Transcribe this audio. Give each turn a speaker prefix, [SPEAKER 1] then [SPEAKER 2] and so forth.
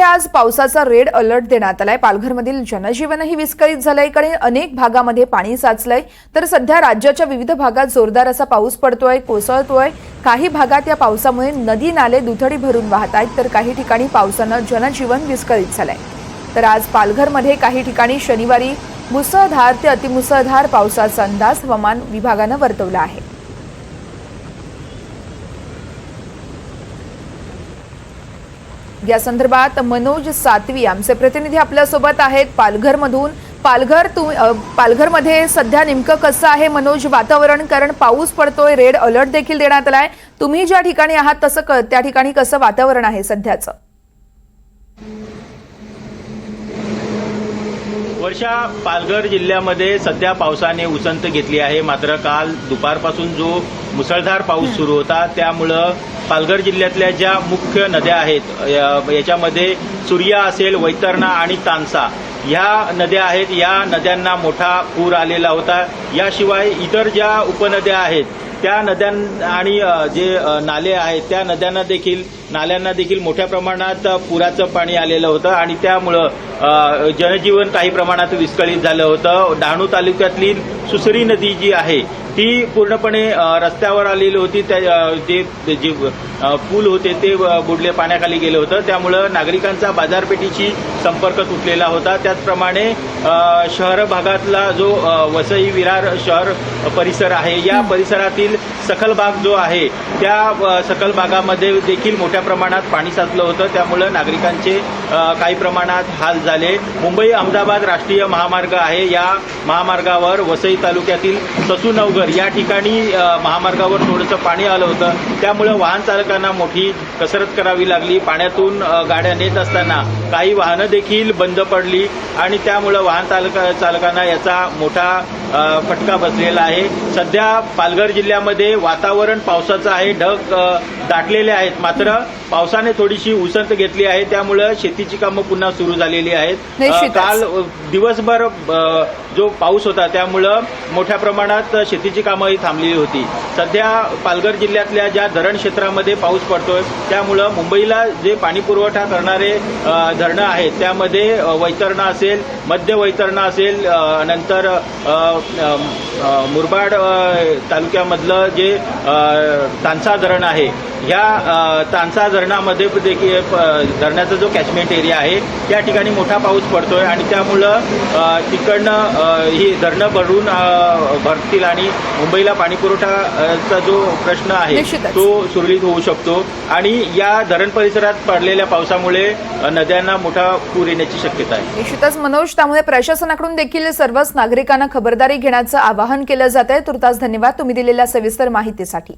[SPEAKER 1] आज पावसाचा red alert देण्यात आलाय. पालघरमधील जनजीवनही विस्कळीत झालंय. कारण अनेक भागामध्ये पाणी साचलंय. तर सध्या राज्याच्या विविध भागात जोरदार असा पाऊस पडतोय कोसळतोय. काही भागात या पावसामुळे नदी नाले दुथडी भरून वाहत आहेत. तर काही ठिकाणी पावसानं जनजीवन विस्कळीत झालंय. तर आज पालघरमध्ये काही ठिकाणी शनिवारी मुसळधार ते अतिमुसळधार पावसाचा अंदाज हवामान विभागानं वर्तवला आहे. या संदर्भात मनोज सातवी आमचे प्रतिनिधी आपल्यासोबत आहेत. पालघरमधून पालघर तु अ, पालघरमध्ये सध्या नेमकं कसं आहे मनोज वातावरण? कारण पाऊस पडतोय रेड अलर्ट देखील देण्यात आलाय. तुम्ही ज्या ठिकाणी आहात तसं त्या ठिकाणी कसं वातावरण आहे सध्याचं?
[SPEAKER 2] वर्षा पालघर जिल्ह्यामध्ये सध्या पावसाने उसंत घेतली आहे. मात्र काल दुपारपासून जो मुसळधार पाऊस सुरू होता त्यामुळं पालघर जिल्ह्यातल्या ज्या मुख्य नद्या आहेत याच्यामध्ये सूर्या असेल वैतरणा आणि तानसा ह्या नद्या आहेत. या नद्यांना मोठा पूर आलेला होता. याशिवाय इतर ज्या उपनद्या आहेत त्या नद्यां आणि जे नाले आहेत त्या नद्यांना देखील नाल्यांना देखील मोठ्या प्रमाणात पुराचं पाणी आलेलं होतं आणि त्यामुळं जनजीवन काही प्रमाणात विस्कळीत झालं होतं. डहाणू तालुक्यातली सुसरी नदी जी आहे ती पूर्णपणे रस्त्यावर आलेली होती. त्या जे जे पूल होते ते बुडले पाण्याखाली गेले होतं. त्यामुळं नागरिकांचा बाजारपेठीशी संपर्क तुटलेला होता. त्याचप्रमाणे शहर भागातला जो वसई विरार शहर परिसर आहे या परिसरातील सखल भाग जो आहे त्या सकल सखल भागामध्ये देखील मोठ्या प्रमाणात पाणी साचलं होतं. त्यामुळं नागरिकांचे काही प्रमाणात हाल झाले. मुंबई अहमदाबाद राष्ट्रीय महामार्ग आहे. या महामार्गावर वसई तालुक्यातील ससूनवघर या ठिकाणी महामार्गावर थोडंसं पाणी आलं होतं. त्यामुळं वाहन चालकांना मोठी कसरत करावी लागली. पाण्यातून गाड्या नेत असताना काही वाहनं देखील बंद पडली आणि त्यामुळं वाहन चालक चालकांना याचा मोठा फटका बसलेला आहे. सध्या पालघर जिल्ह्यामध्ये वातावरण पावसाचं आहे. ढग दाटलेले आहेत. मात्र पावसाने थोडीशी उसंत घेतली आहे. त्यामुळं शेतीची कामं पुन्हा सुरू झालेली आहेत. काल दिवसभर जो पाऊस होता त्यामुळं मोठ्या प्रमाणात शेतीची कामंही थांबलेली होती. सध्या पालघर जिल्ह्यातल्या ज्या धरण क्षेत्रामध्ये पाऊस पडतोय त्यामुळं मुंबईला जे पाणी पुरवठा करणारे धरणं आहेत त्यामध्ये वैतरणं वैतरणा असेल मध्य वैतरणा असेल नंतर मुरबाड तालुक्यामधलं जे अ, तानसा धरण आहे ह्या अ, तानसा धरणामध्ये देखील धरणाचा जो कॅचमेंट एरिया आहे त्या ठिकाणी मोठा पाऊस पडतोय आणि त्यामुळं तिकडनं ही धरणं भरून भरतील आणि मुंबईला पाणी पुरवठाचा जो प्रश्न आहे. तो सुरळीत होऊ शकतो. आणि या धरण परिसरात पडलेल्या पावसामुळे नद्यांना मोठा पूर येण्याची शक्यता आहे.
[SPEAKER 1] निश्चितच मनोज त्यामुळे प्रशासनाकडून देखील सर्वच नागरिकांना खबरदारी घेण्याचं आवाहन केलं जात आहे तुर्तास धन्यवाद. तुम्ही दिलेल्या सविस्तर माहितीसाठी.